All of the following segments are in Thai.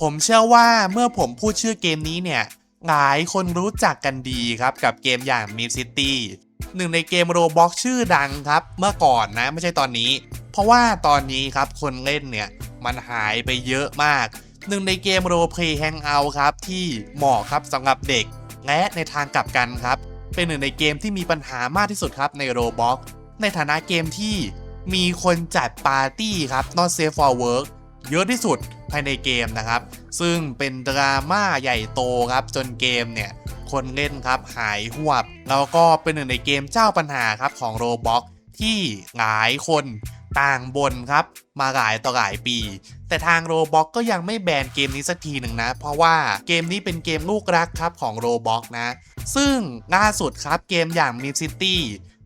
ผมเชื่อว่าเมื่อผมพูดชื่อเกมนี้เนี่ย หลายคนรู้จักกันดีครับกับเกมอย่าง m i c City หนึ่งในเกมโรบ็อกชื่อดังครับ เมื่อก่อนนะไม่ใช่ตอนนี้ เพราะว่าตอนนี้ครับคนเล่นเนี่ย มันหายไปเยอะมาก หนึ่งในเกมโรเพลย์แฮงเอาท์ครับ ที่เหมาะครับสำหรับเด็ก และในทางกลับกันครับ เป็นหนึ่งในเกมที่มีปัญหามากที่สุดครับในโรบ็อกในฐานะเกมที่มีคนจัดปาร์ตี้ครับ not safe for work เยอะที่สุดภายในเกมนะครับ ซึ่งเป็นดราม่าใหญ่โตครับจนเกมเนี่ยคนเล่นครับหายหวบ แล้วก็เป็นหนึ่งในเกมเจ้าปัญหาครับของโรบ็อกที่หลายคนต่างบนครับมาหลายต่อหลายปี แต่ทางโรบ็อกก็ยังไม่แบนเกมนี้สักทีหนึ่งนะ เพราะว่าเกมนี้เป็นเกมลูกรักครับของโรบ็อกนะ ซึ่งล่าสุดครับเกมอย่าง m i d City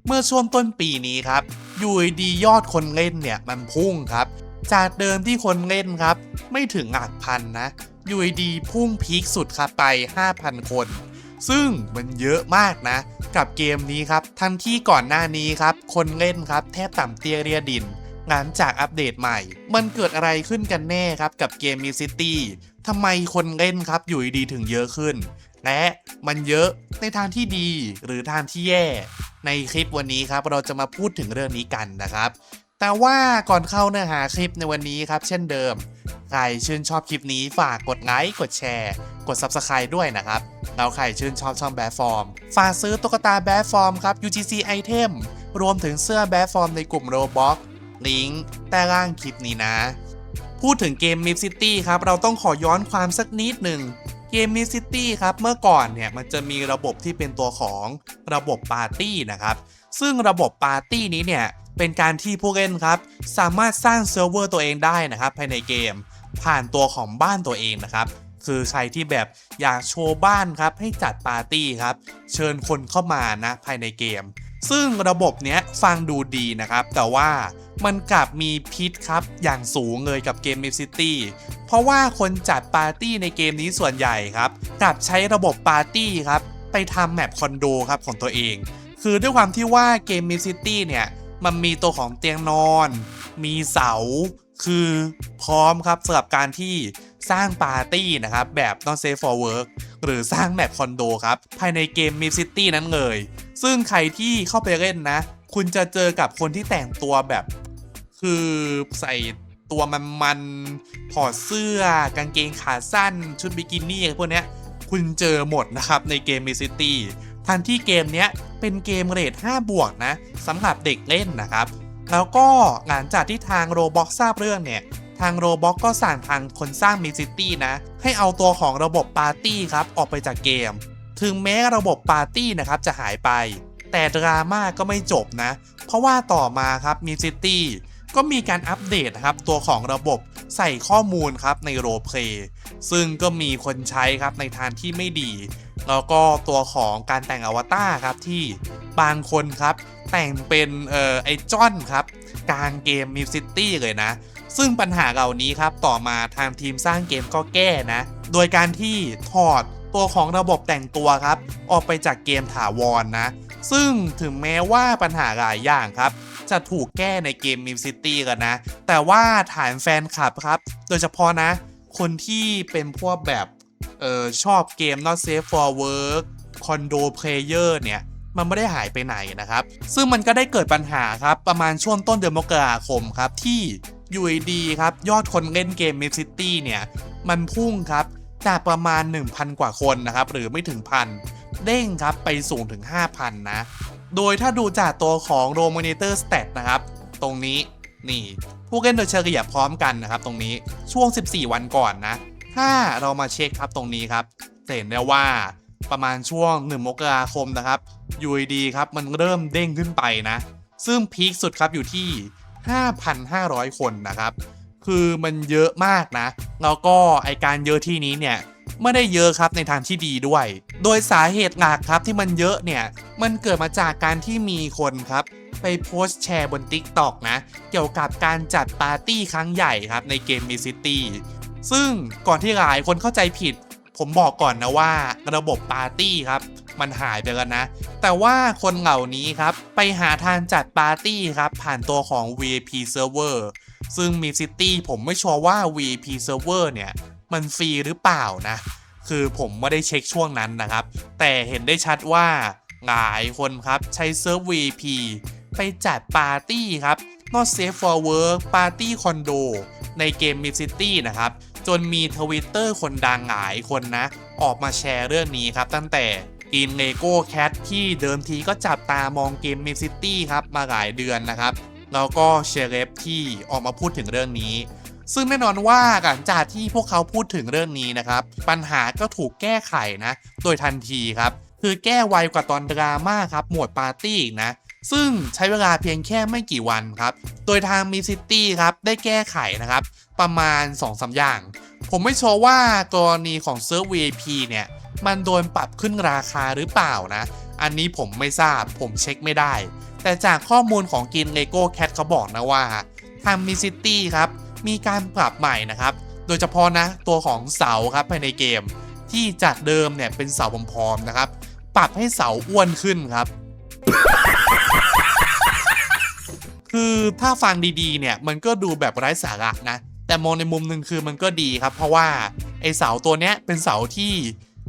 เมื่อช่วงต้นปีนี้ครับยูดียอดคนเล่นเนี่ยมันพุ่งครับ จากเดิมที่คนเล่นครับ ไม่ถึงหลักพันนะอยูดีพุ่งพีคสุดครับไป 5,000 คน ซึ่งมันเยอะมากนะ กับเกมนี้ครับ ทั้งที่ก่อนหน้านี้ครับ คนเล่นครับ แทบต่ำเตี้ยเรียดินหลังจากอัปเดตใหม่ มันเกิดอะไรขึ้นกันแน่ครับกับเกมมีซิตี้ทำไมคนเล่นครับอยู่ดีถึงเยอะขึ้น และมันเยอะในทางที่ดีหรือทางที่แย่ ในคลิปวันนี้ครับเราจะมาพูดถึงเรื่องนี้กันนะครับ แต่ว่าก่อนเข้าเนื้อหาคลิปในวันนี้ครับ เช่นเดิม ใครชื่นชอบคลิปนี้ฝากกดไลค์กดแชร์ กด Subscribe ด้วยนะครับแล้วใครชื่นชอบช่องแบฟอร์มฝากซื้อตุ๊กตาแบฟอร์มครับ UGC Item รวมถึงเสื้อแบฟอร์มในกลุ่ม Roblox ลิงก์ใต้ล่างคลิปนี้นะ พูดถึงเกม Mip City ครับ เราต้องขอย้อนความสักนิดหนึ่งเกม Mip City ครับ เมื่อก่อนเนี่ยมันจะมีระบบที่เป็นตัวของระบบปาร์ตี้นะครับ ซึ่งระบบปาร์ตี้นี้เนี่ย เป็นการที่ผู้เล่นครับ สามารถสร้างเซิร์ฟเวอร์ตัวเองได้นะครับ ภายในเกม ผ่านตัวของบ้านตัวเองนะครับคือใครที่แบบอยากโชว์บ้านครับให้จัดปาร์ตี้ครับ เชิญคนเข้ามานะภายในเกม ซึ่งระบบเนี้ยฟังดูดีนะครับ แต่ว่ามันกลับมีพิษครับ อย่างสูงเลยกับเกม Mip City เพราะว่าคนจัดปาร์ตี้ในเกมนี้ส่วนใหญ่ครับ กลับใช้ระบบปาร์ตี้ครับ ไปทำแมปคอนโดครับของตัวเอง คือด้วยความที่ว่าเกม Mip City เนี่ย มันมีตัวของเตียงนอน มีเสา คือพร้อมครับสำหรับการที่สร้างปาร์ตี้นะครับ แบบ non safe for work หรือสร้างแมปคอนโดครับ ภายในเกม Mip City นั้นเลย ซึ่งใครที่เข้าไปเล่นนะ คุณจะเจอกับคนที่แต่งตัวแบบ คือใส่ตัวมันมันๆถอดเสื้อกางเกงขาสั้น ชุดบิกินี่อะไรพวกเนี้ย คุณเจอหมดนะครับในเกม Mip City ทันที่เกมเนี้ย เป็นเกมเรท5บวกนะสำหรับเด็กเล่นนะครับ แล้วก็หลังจากที่ทางโรบ็อกทราบเรื่องเนี่ย ทางโรบ็อกก็สั่งทางคนสร้างมิซิตี้นะ ให้เอาตัวของระบบปาร์ตี้ครับ ออกไปจากเกม ถึงแม้ระบบปาร์ตี้นะครับจะหายไป แต่ดราม่าก็ไม่จบนะ เพราะว่าต่อมาครับมิซิตี้ ก็มีการอัปเดตนะครับตัวของระบบใส่ข้อมูลครับในโรเพลย์ซึ่งก็มีคนใช้ครับในทางที่ไม่ดี แล้วก็ตัวของการแต่งอวตารครับที่บางคนครับแต่งเป็นเอ่อไอจอนครับกลางเกมมิวซิตี้เลยนะ ซึ่งปัญหาเหล่านี้ครับต่อมาทางทีมสร้างเกมก็แก้นะ โดยการที่ถอดตัวของระบบแต่งตัวครับ ออกไปจากเกมถาวรนนะ ซึ่งถึงแม้ว่าปัญหาหลายอย่างครับ จะถูกแก้ในเกมมิวซิตี้กันนะ แต่ว่าฐานแฟนคลับครับ โดยเฉพาะนะ คนที่เป็นพวกแบบเออชอบเกม not safe for work condo player เนี่ย มันไม่ได้หายไปไหนนะครับ ซึ่งมันก็ได้เกิดปัญหาครับ ประมาณช่วงต้นเดือนมกราคมครับ ที่ UAD ครับ ยอดคนเล่นเกม Mip City เนี่ย มันพุ่งครับ จากประมาณ 1,000 กว่าคนนะครับ หรือไม่ถึงพัน เด้งครับไปสูงถึง 5,000 นะ โดยถ้าดูจากตัวของ Raw Monitor Stat นะครับ ตรงนี้นี่ผู้เล่นโดยเฉลี่ยพร้อมกันนะครับ ตรงนี้ช่วง 14 วันก่อนนะ ถ้าเรามาเช็คครับตรงนี้ครับจะเห็นได้ว่าประมาณช่วง 1 มกราคมนะครับ UID ครับมันเริ่มเด้งขึ้นไปนะ ซึ่งพีคสุดครับอยู่ที่ 5,500 คนนะครับ คือมันเยอะมากนะ แล้วก็ไอการเยอะที่นี้เนี่ย ไม่ได้เยอะครับในทางที่ดีด้วย โดยสาเหตุหลักครับที่มันเยอะเนี่ย มันเกิดมาจากการที่มีคนครับ ไปโพสต์แชร์บน TikTok นะ เกี่ยวกับการจัดปาร์ตี้ครั้งใหญ่ครับในเกม m i City ซึ่งก่อนที่หลายคนเข้าใจผิด ผมบอกก่อนนะว่าระบบปาร์ตี้ครับ มันหายไปแล้วนะ แต่ว่าคนเหล่านี้ครับ ไปหาทางจัดปาร์ตี้ครับ ผ่านตัวของ VIP Server ซึ่งมี City ผมไม่ชัวร์ว่า VIP Server เนี่ย มันฟรีหรือเปล่านะ คือผมไม่ได้เช็คช่วงนั้นนะครับ แต่เห็นได้ชัดว่าหลายคนครับใช้เซิร์ฟ VP ไปจัดปาร์ตี้ครับ not safe for work ปาร์ตี้คอนโดในเกม Mid City นะครับ จนมีทวิตเตอร์คนดังหลายคนนะ ออกมาแชร์เรื่องนี้ครับ ตั้งแต่กินเลโก้แคทที่เดิมทีก็จับตามองเกม Mid City ครับ มาหลายเดือนนะครับ แล้วก็เชเลฟที่ออกมาพูดถึงเรื่องนี้ ซึ่งแน่นอนว่าหลังจากที่พวกเขาพูดถึงเรื่องนี้นะครับ ปัญหาก็ถูกแก้ไขนะ โดยทันทีครับ คือแก้ไวกว่าตอนดราม่าครับหมวดปาร์ตี้นะซึ่งใช้เวลาเพียงแค่ไม่กี่วันครับ โดยทางมีซิตี้ครับได้แก้ไขนะครับ ประมาณ2อสอย่าง ผมไม่ชัวร์ว่ากรณีของเซิร์ฟ VIP เนี่ย มันโดนปรับขึ้นราคาหรือเปล่านะ อันนี้ผมไม่ทราบผมเช็คไม่ได้ แต่จากข้อมูลของกินเลโก้แคทเขาบอกนะว่าทางมีซิตี้ครับ มีการปรับใหม่นะครับ โดยเฉพาะนะตัวของเสาครับภายในเกม ที่จากเดิมเนี่ยเป็นเสาผอมๆนะครับ ปรับให้เสาอ้วนขึ้นครับ คือถ้าฟังดีๆเนี่ยมันก็ดูแบบไร้สาระนะ แต่มองในมุมหนึ่งคือมันก็ดีครับ เพราะว่าไอเสาตัวเนี้ยเป็นเสาที่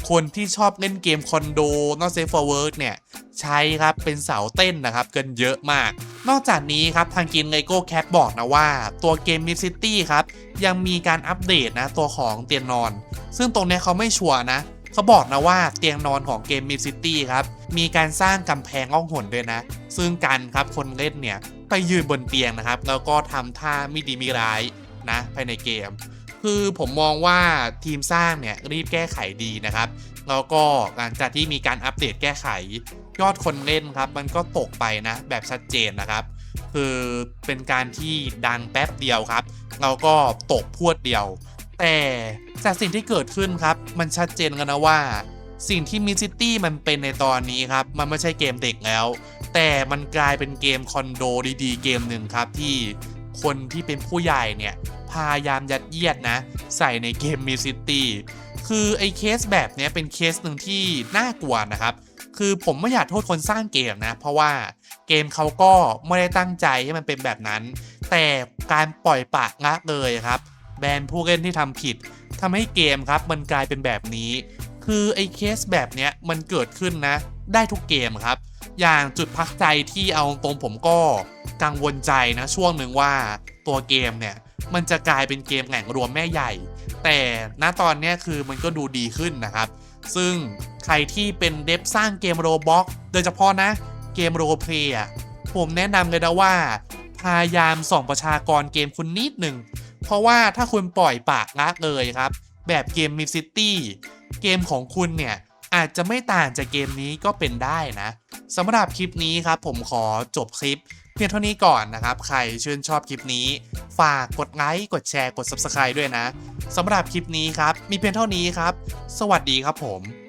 คนที่ชอบเล่นเกมคอนโด not safe for work เนี่ยใช้ครับเป็นเสาเต้นนะครับเกินเยอะมาก นอกจากนี้ครับทางกินเลโก้แคทบอกนะว่า ตัวเกม Mid City ครับยังมีการอัปเดตนะตัวของเตียงนอน ซึ่งตรงนี้เขาไม่ชัวร์นะเขาบอกนะว่าเตียงนอนของเกม Mid City ครับมีการสร้างกำแพงล่องหนด้วยนะ ซึ่งกันครับคนเล่นเนี่ยไปยืนบนเตียงนะครับแล้วก็ทำท่าไม่ดีไม่ร้ายนะภายในเกม คือผมมองว่าทีมสร้างเนี่ยรีบแก้ไขดีนะครับ แล้วก็หลังจากที่มีการอัปเดตแก้ไขยอดคนเล่นครับ มันก็ตกไปนะแบบชัดเจนนะครับ คือเป็นการที่ดังแป๊บเดียวครับแล้วก็ตกพวดเดียว แต่จากสิ่งที่เกิดขึ้นครับ มันชัดเจนกันนะว่า สิ่งที่มิซิตี้มันเป็นในตอนนี้ครับ มันไม่ใช่เกมเด็กแล้ว แต่มันกลายเป็นเกมคอนโดดีๆ เกมหนึ่งครับที่คนที่เป็นผู้ใหญ่เนี่ย พยายามยัดเยียดนะ ใส่ในเกมมิซิตี้คือไอ้เคสแบบนี้เป็นเคสหนึ่งที่น่ากลัวนะครับ คือผมไม่อยากโทษคนสร้างเกมนะ เพราะว่าเกมเขาก็ไม่ได้ตั้งใจให้มันเป็นแบบนั้น แต่การปล่อยปละละเลยครับ แบนผู้เล่นที่ทำผิดทำให้เกมครับมันกลายเป็นแบบนี้ คือไอ้เคสแบบเนี้ยมันเกิดขึ้นนะ ได้ทุกเกมครับ อย่างจุดพักใจที่เอาตรงผมก็กังวลใจนะช่วงหนึ่งว่าตัวเกมเนี่ย มันจะกลายเป็นเกมแข่งรวมแม่ใหญ่ แต่ณตอนนี้คือมันก็ดูดีขึ้นนะครับ ซึ่งใครที่เป็นเดฟสร้างเกมโรบ็อกโดยเฉพาะนะเกมโรเพลย์ผมแนะนำเลยนะว่า พยายามส่องประชากรเกมคุณนิดหนึ่ง เพราะว่าถ้าคุณปล่อยปากละเลยครับ แบบเกม Mid City เกมของคุณเนี่ยอาจจะไม่ต่างจากเกมนี้ก็เป็นได้นะสำหรับคลิปนี้ครับผมขอจบคลิป เพียงเท่านี้ก่อนนะครับ ใครชื่นชอบคลิปนี้ ฝากกดไลค์กดแชร์กด Subscribe ด้วยนะสำหรับคลิปนี้ครับ มีเพียงเท่านี้ครับ สวัสดีครับผม